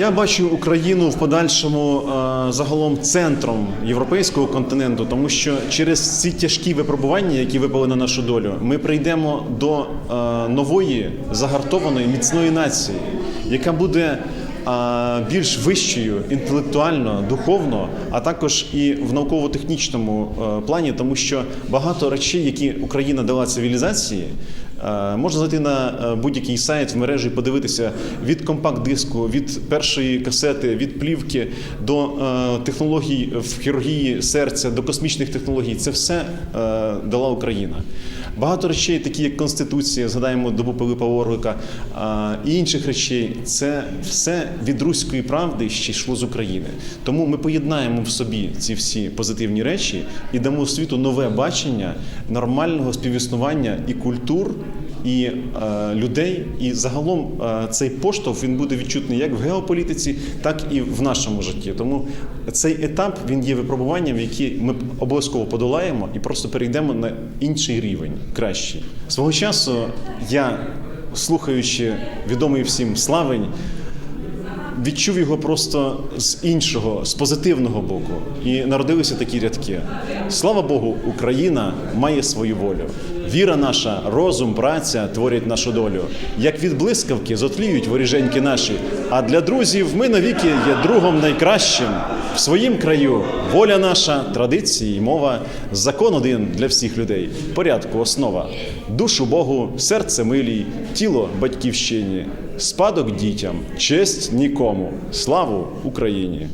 Я бачу Україну в подальшому е, загалом центром європейського континенту, тому що через ці тяжкі випробування, які випали на нашу долю, ми прийдемо до е, нової загартованої міцної нації, яка буде е, більш вищою інтелектуально, духовно, а також і в науково-технічному плані, тому що багато речей, які Україна дала цивілізації. Е, Можна зайти на е, будь-який сайт в мережі і подивитися від компакт-диску, від першої касети, від плівки до е, технологій в хірургії серця, до космічних технологій. Це все дала Україна. Багато речей, такі як Конституція, згадаємо добу Пилипа Орлика і інших речей, це все від руської правди ще йшло з України. Тому ми поєднаємо в собі ці всі позитивні речі і дамо світу нове бачення нормального співіснування і культур. І е, людей, і загалом е, цей поштовх він буде відчутний як в геополітиці, так і в нашому житті. Тому цей етап він є випробуванням, який ми обов'язково подолаємо і просто перейдемо на інший рівень, кращий. Свого часу я, слухаючи відомий всім славень, відчув його просто з іншого, з позитивного боку. І народилися такі рядки: Слава Богу, Україна має свою волю. Віра наша, розум, праця творять нашу долю. Як від блискавки зотліють воріженьки наші. А для друзів ми навіки є другом найкращим. В своїм краю воля наша, традиції, мова, закон один для всіх людей. Порядку основа. Душу Богу, серце милій, тіло батьківщині, спадок дітям, честь нікому. Славу Україні!